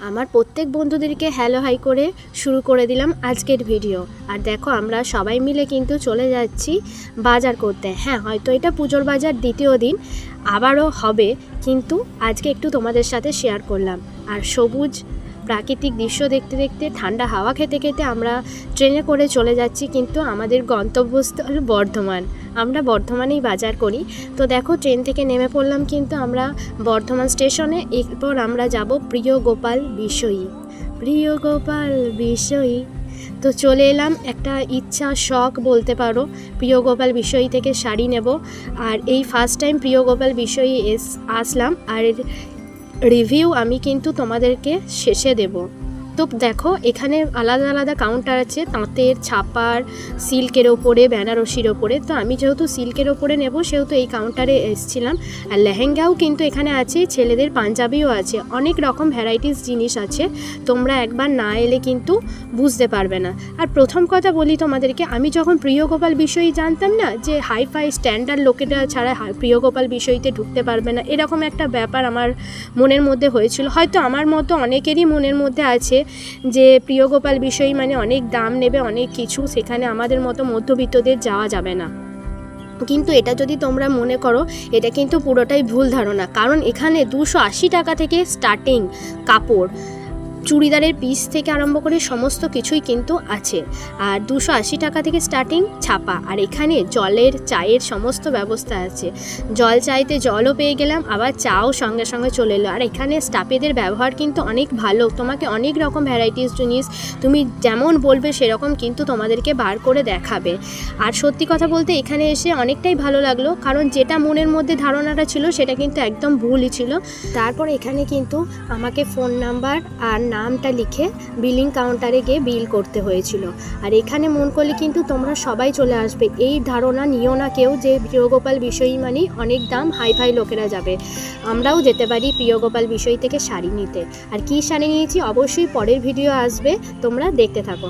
আমার প্রত্যেক বন্ধুদেরকে হ্যালো হাই করে শুরু করে দিলাম আজকের ভিডিও। আর দেখো, আমরা সবাই মিলে কিন্তু চলে যাচ্ছি বাজার করতে। হ্যাঁ হয়তো এটা পুজোর বাজার দ্বিতীয় দিন, আবারও হবে, কিন্তু আজকে একটু তোমাদের সাথে শেয়ার করলাম। আর সবুজ প্রাকৃতিক দৃশ্য দেখতে দেখতে, ঠান্ডা হাওয়া খেতে খেতে আমরা ট্রেনে করে চলে যাচ্ছি কিন্তু আমাদের গন্তব্যস্থল বর্ধমান। আমরা বর্ধমানেই বাজার করি। তো দেখো, ট্রেন থেকে নেমে পড়লাম কিন্তু আমরা বর্ধমান স্টেশনে। এরপর আমরা যাব প্রিয় গোপাল বিষয়ী প্রিয় গোপাল বিষয়ী তো চলে এলাম একটা ইচ্ছা, শখ বলতে পারো। প্রিয় গোপাল বিষয়ী থেকে শাড়ি নেব। আর এই first time Priyo Gopal Bishoyi S, আসলাম। আর রিভিউ আমি কিন্তু তোমাদেরকে শেষে দেব। তো দেখো, এখানে আলাদা আলাদা কাউন্টার আছে, তাঁতের ছাপার, সিল্কের ওপরে, বেনারসির ওপরে। তো আমি যেহেতু সিল্কের ওপরে নেব, সেহেতু এই কাউন্টারে এসেছিলাম। আর লেহেঙ্গাও কিন্তু এখানে আছে, ছেলেদের পাঞ্জাবিও আছে। অনেক রকম ভ্যারাইটিস জিনিস আছে, তোমরা একবার না এলে কিন্তু বুঝতে পারবে না। আর প্রথম কথা বলি তোমাদেরকে, আমি যখন প্রিয় গোপাল বিষয়ই জানতাম না যে হাই ফাই স্ট্যান্ডার্ড লোকেরা ছাড়া হা- প্রিয় গোপাল বিষয়তে ঢুকতে পারবে না, এরকম একটা ব্যাপার আমার মনের মধ্যে হয়েছিল। হয়তো আমার মতো অনেকেরই মনের মধ্যে আছে যে প্রিয় গোপাল বিষয় মানে অনেক দাম নেবে, অনেক কিছু, সেখানে আমাদের মতো মধ্যবিত্তদের যাওয়া যাবে না। কিন্তু এটা যদি তোমরা মনে করো, এটা কিন্তু পুরোটাই ভুল ধারণা। কারণ এখানে দুশো আশি টাকা থেকে স্টার্টিং কাপড়। চুড়িদারের পিস থেকে আরম্ভ করে সমস্ত কিছুই কিন্তু আছে। আর দুশো আশি টাকা থেকে স্টার্টিং ছাপা। আর এখানে জলের, চায়ের সমস্ত ব্যবস্থা আছে। জল চাইতে জলও পেয়ে গেলাম, আবার চাও সঙ্গে সঙ্গে চলে এলো। আর এখানে স্টাফেদের ব্যবহার কিন্তু অনেক ভালো। তোমাকে অনেক রকম ভ্যারাইটিস জিনিস তুমি যেমন বলবে সেরকম কিন্তু তোমাদেরকে বার করে দেখাবে। আর সত্যি কথা বলতে এখানে এসে অনেকটাই ভালো লাগল, কারণ যেটা মনের মধ্যে ধারণাটা ছিল সেটা কিন্তু একদম ভুলই ছিল। তারপর এখানে কিন্তু আমাকে ফোন নাম্বার আর নামটা লিখে বিলিং কাউন্টারে গিয়ে বিল করতে হয়েছিল। আর এখানে মন করলে কিন্তু তোমরা সবাই চলে আসবে। এই ধারণা নিও না কেউ যে প্রিয়গোপাল বিষয়ী মানেই অনেক দাম হাই ফাই লোকেরা যাবে। আমরাও যেতে পারি প্রিয়গোপাল বিষয় থেকে শাড়ি নিতে। আর কি শাড়ি নিয়েছি অবশ্যই পরের ভিডিও আসবে। তোমরা দেখতে থাকো।